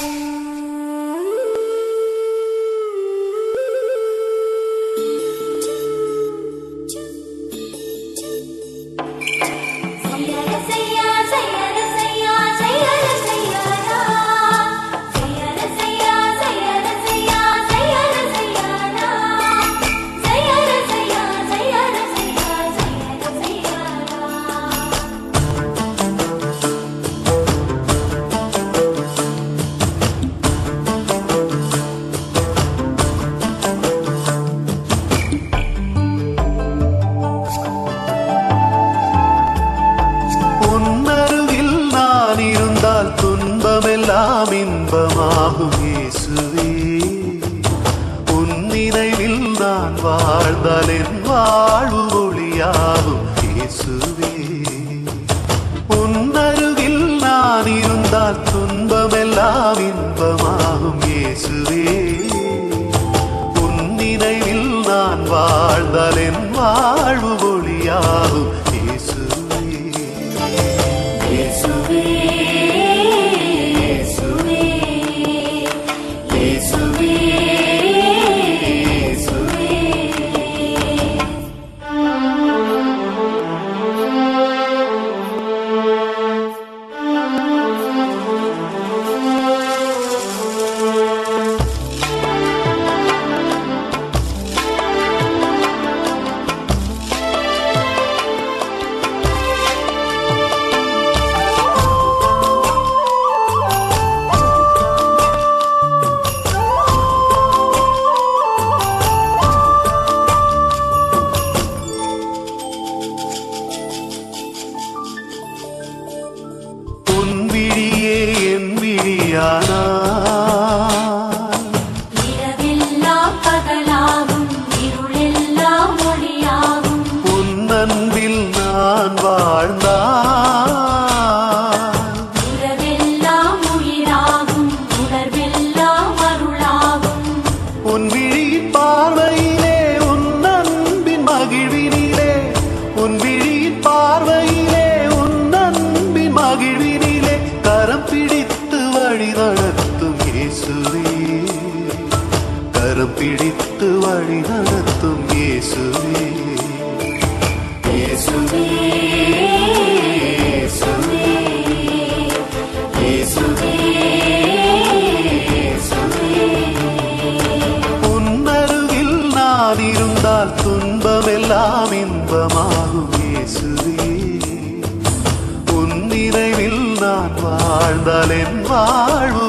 you. വന്നാലും വാഴുവൊളിയാവും கரம் பிடித்து வழி நடத்தும் இயேசுவே இயேசுவே இயேசுவே இயேசுவே. உன்னருகில் நான் இருந்தால் துன்பமெல்லாம் இன்பமாகும் இயேசுவே. உன் நினைவில் நான் வாழ்ந்தால் என் வாழ்வு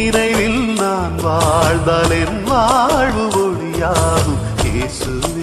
நினைவில் நான் வாழ்ந்தால் என் வாழ்வு ஒளியாகும். இயேசுவே.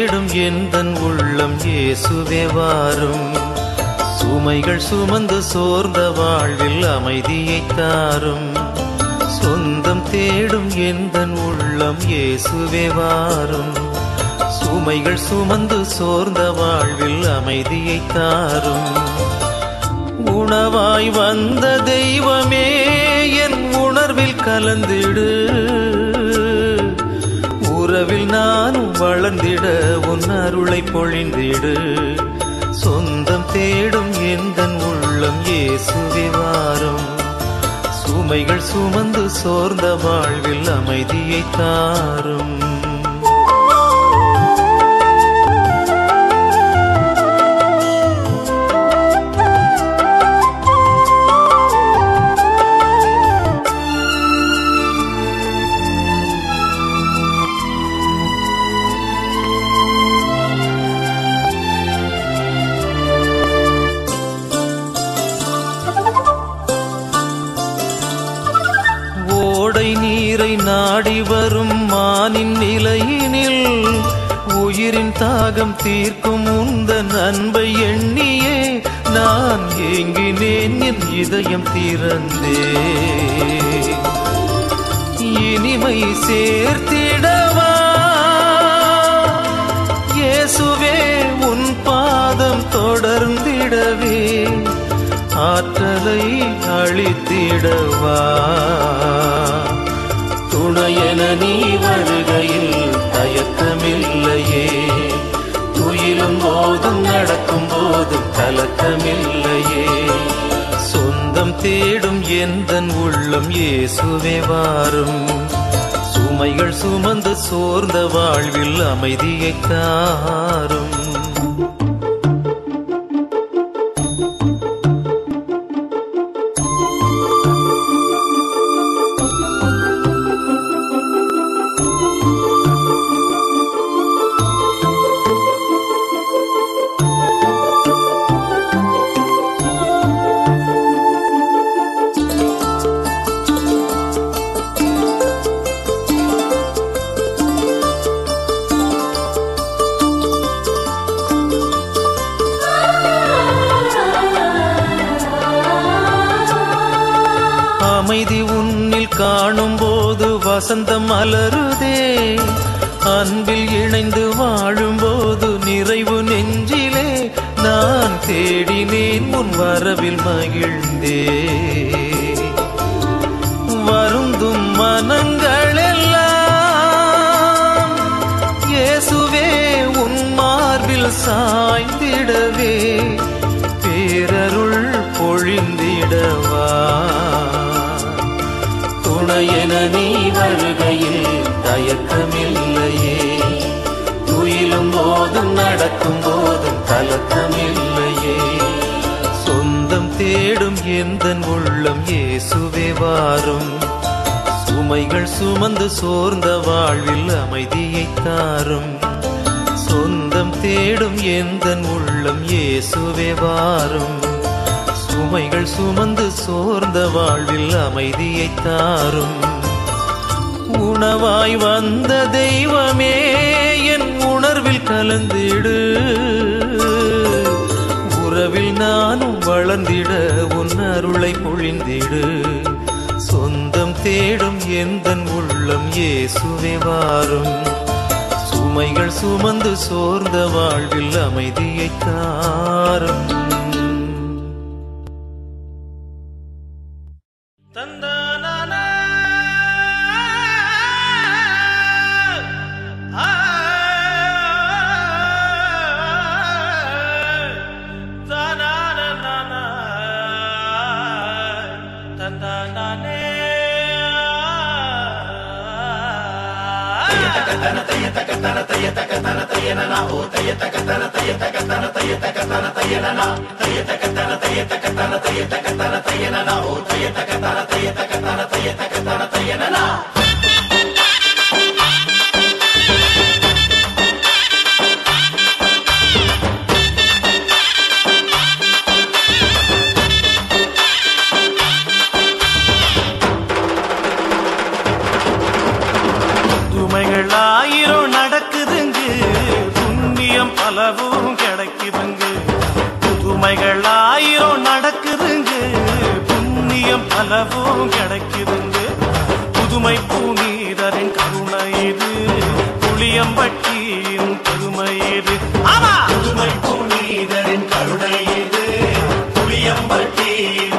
தேடும் எந்தன் உள்ளம் இயேசுவே வாரும். சுமைகள் சுமந்து சோர்ந்த வாழ்வில் அமைதியை தாரும். சொந்தம் தேடும் எந்தன் உள்ளம் இயேசுவே வாரும். சுமைகள் சுமந்து சோர்ந்த வாழ்வில் அமைதியை தாரும். உணவாய் வந்த தெய்வமே என் உணர்வில் கலந்திடு. உறவில் நானும் வளர்ந்திட உன் அருளை பொழிந்திடு. சொந்தம் தேடும் எந்தன் உள்ளம் இயேசுவே வாரும். சுமைகள் சுமந்து சோர்ந்த வாழ்வில் அமைதியை தாரும். தாகம் தீர்க்கும் உந்தன் அன்பை எண்ணியே நான் ஏங்கினேன் என் இதயம் திறந்தே. இனிமை சேர்த்திடவா? இயேசுவே உன் பாதம் தொடர்ந்திடவே ஆற்றலை அழித்திடவா? துணையென நீ வருகையில் போதும் நடக்கும் போதும் கலக்கமில்லையே. சொந்தம் தேடும் எந்த உள்ளம் இயேசுவே வாரும். சுமைகள் சுமந்து சோர்ந்த வாழ்வில் அமைதியை தாரும். அமைதி உன்னில் காணும் போது வசந்தம் மலருதே. அன்பில் இணைந்து வாழும்போது நிறைவு நெஞ்சிலே நான் தேடினேன் உன் வரவில் மகிழ்ந்தே. வருந்தும் மனங்களெல்லாம் இயேசுவே உன் மார்பில் சாய்ந்திடவே. பேரருள் பொழிந்து என நீ வருகையில் தயக்கமில்லையே. துயிலும் போதும் நடக்கும் போதும் கலக்கமில்லையே. சொந்தம் தேடும் எந்த உள்ளம் இயேசுவே வாரும். சுமைகள் சுமந்து சோர்ந்த வாழ்வில் அமைதியை தாரும். சொந்தம் தேடும் எந்த உள்ளம் இயேசுவே வாரும். சுமைகள் சுமந்து சோர்ந்த வாழ்வில் அமைதியை தாரும். உணவாய் வந்த தெய்வமே என் உணர்வில் கலந்திடு. உறவில் நானும் வளர்ந்திட உன் அருளை பொழிந்திடு. சொந்தம் தேடும் எந்த உள்ளம் இயேசுவே வாரும். சுமைகள் சுமந்து சோர்ந்த வாழ்வில் அமைதியை தாரும். tayeta katana tayeta katana tayeta katana tayena na tayeta katana tayeta katana tayeta katana tayena na oh tayeta katana tayeta katana tayeta katana tayena na பலவும் கிடைக்குதுங்கு புதுமை பூநீரரின் கருணை இது. புளியம்பட்டியின் பெருமை இது. புதுமை பூநீரரின் கருணை இது. புளியம்பட்டியின்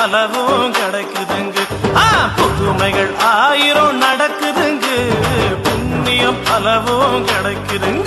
பலவும் கிடைக்குதுங்கு. ஆ, புதுமைகள் ஆயிரம் நடக்குதுங்கு. புண்ணியம் பலவும் கிடைக்குதுங்க.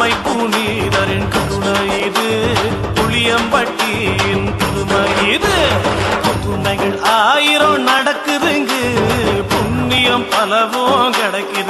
அம்மை புனிதரின் கருணை இது. புளியம்பட்டியின் புதுமை இது. புதுமைகள் ஆயிரம் நடக்குதுங்கு. புண்ணியம் பலவும் கிடைக்குது.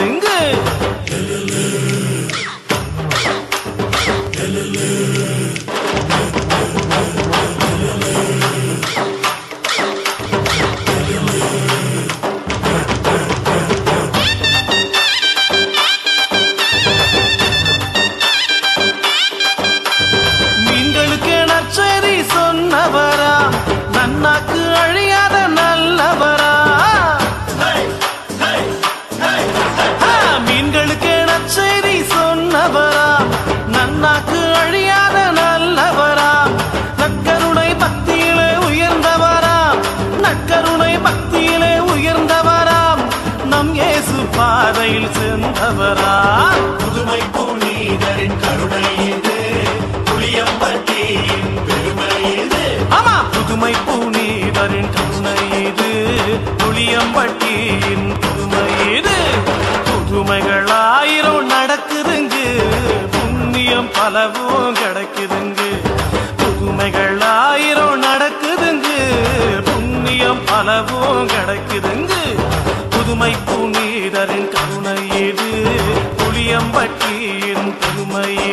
அளவும் கிடைக்குதுங்க. புதுமைகள் ஆயிரம் நடக்குதுங்க. புண்ணியம் அளவும் கிடைக்குதுங்க. புதுமை புனிதரின் கருணை இது. புளியம்பட்டியின் பெருமை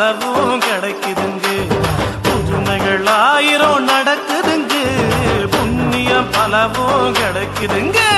உணர்வும் கிடைக்குதுங்க. புதுமைகள் ஆயிரம் நடக்குதுங்க. புண்ணியம் பலவும் கிடைக்குதுங்க.